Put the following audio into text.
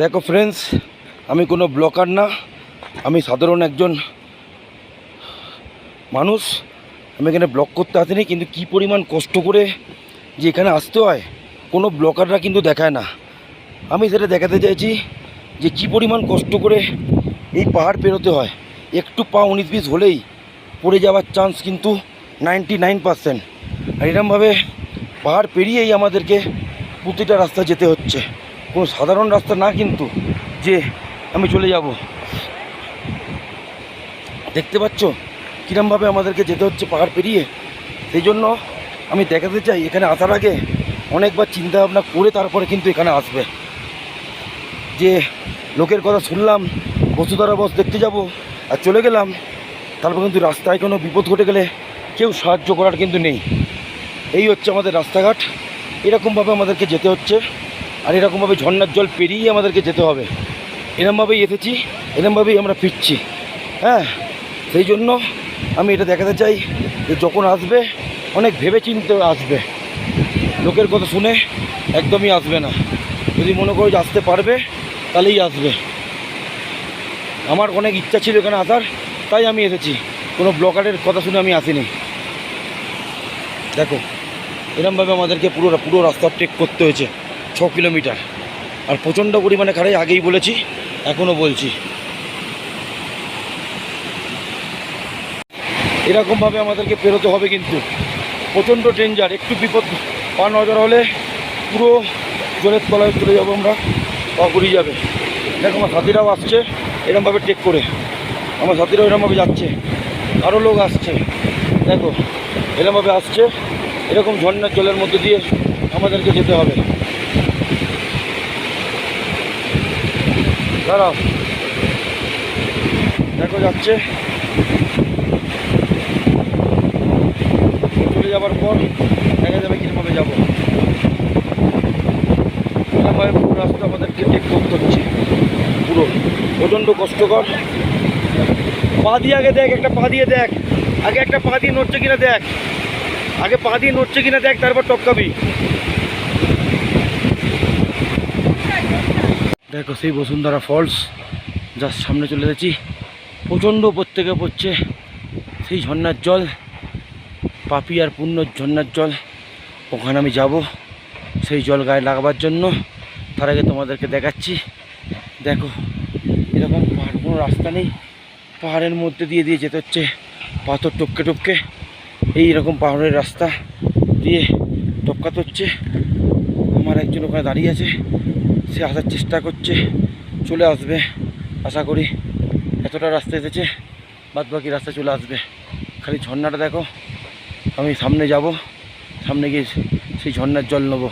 দেখো ফ্রেন্ডস আমি কোনো ব্লকার না, আমি সাধারণ একজন মানুষ। আমি এখানে ব্লক করতে আসিনি, কিন্তু কি পরিমাণ কষ্ট করে যে এখানে আসতে হয়, কোনো ব্লকাররা কিন্তু দেখায় না। আমি সেটা দেখাতে চাইছি যে কি পরিমাণ কষ্ট করে এই পাহাড় পেরোতে হয়। একটু পা উনিশ বিশ হলেই পড়ে যাওয়ার চান্স কিন্তু নাইনটি নাইন পার্সেন্ট আর এরমভাবে পাহাড় পেরিয়েই আমাদেরকে প্রতিটা রাস্তা যেতে হচ্ছে। কোনো সাধারণ রাস্তা না কিন্তু যে আমি চলে যাব। দেখতে পাচ্ছ? কীরমভাবে আমাদেরকে যেতে হচ্ছে পাহাড় পেরিয়ে? সেই জন্য আমি দেখাতে চাই, এখানে আসার আগে অনেকবার চিন্তা ভাবনা করে তারপরে কিন্তু এখানে আসবে। যে লোকের কথা শুনলাম, বসুধারা বস দেখতে যাব আর চলে গেলাম, তারপর কিন্তু রাস্তায় কোনো বিপদ ঘটে গেলে কেউ সাহায্য করার কিন্তু নেই। এই হচ্ছে আমাদের রাস্তাঘাট। এরকমভাবে আমাদেরকে যেতে হচ্ছে। আর এরকমভাবে ঝর্নার জল পেরিয়ে আমাদেরকে যেতে হবে। এরমভাবেই এসেছি, এরমভাবেই আমরা ফিরছি। হ্যাঁ সেই জন্য আমি এটা দেখাতে চাই যে যখন আসবে, অনেক ভেবে চিনতে আসবে। লোকের কথা শুনে একদমই আসবে না। যদি মনে করো যে আসতে পারবে, তাহলেই আসবে। আমার অনেক ইচ্ছা ছিল এখানে আসার, তাই আমি এসেছি। কোনো ব্লকারের কথা শুনে আমি আসিনি। দেখো, এরমভাবে আমাদেরকে পুরো পুরো রাস্তা ট্রেক করতে হয়েছে। ছ কিলোমিটার। আর প্রচণ্ড পরিমাণে খাড়াই, আগেই বলেছি, এখনও বলছি। এরকমভাবে আমাদেরকে পেরোতে হবে কিন্তু। প্রচণ্ড ডেঞ্জার, একটু বিপদ, পা নজর হলে পুরো জলের তলায় চলে যাব আমরা, পা ঘুরিয়ে যাবে। দেখো আমার সাথীরাও আসছে, এরমভাবে টেক করে। আমার সাথীরাও এরমভাবে যাচ্ছে, আরও লোক আসছে। দেখো, এরমভাবে আসছে, এরকম ঝর্ণার জলের মধ্যে দিয়ে আমাদেরকে যেতে হবে। দাঁড়াও। দেখো যাচ্ছে। চলে যাওয়ার পর দেখা যাবে কীভাবে যাব। পুরো রাস্তা আমাদেরকে টেক করতে হচ্ছে। পুরো প্রচণ্ড কষ্টকর। পা দিয়ে আগে দেখ, একটা পা দিয়ে দেখ। আগে একটা পা দিয়ে নড়ছে কিনা দেখ। আগে পা দিয়ে নড়ছে কিনা দেখ, তারপর টপকাবি। দেখো সেই বসুন্ধরা ফলস যার সামনে চলে এসেছি। প্রচণ্ড থেকে পড়ছে সেই ঝর্নার জল, পাপি আর পূর্ণ ঝর্নার জল। ওখানে আমি যাব সেই জল গায়ে লাগাবার জন্য। তার আগে তোমাদেরকে দেখাচ্ছি। দেখো, এরকম পাহাড়, কোনো রাস্তা নেই। পাহাড়ের মধ্যে দিয়ে দিয়ে যেতে হচ্ছে, পাথর টপকে টপকে। এই রকম পাহাড়ের রাস্তা দিয়ে টপকাতে হচ্ছে। আমার একজন ওখানে দাঁড়িয়ে আছে। সে আসার চেষ্টা করছে, চলে আসবে। আশা করি এতটা রাস্তা এসেছে বাদ বাকি রাস্তা চলে আসবে। খালি ঝর্নাটা দেখো, আমি সামনে যাব, সামনে গিয়ে সেই ঝর্নার জল নেব।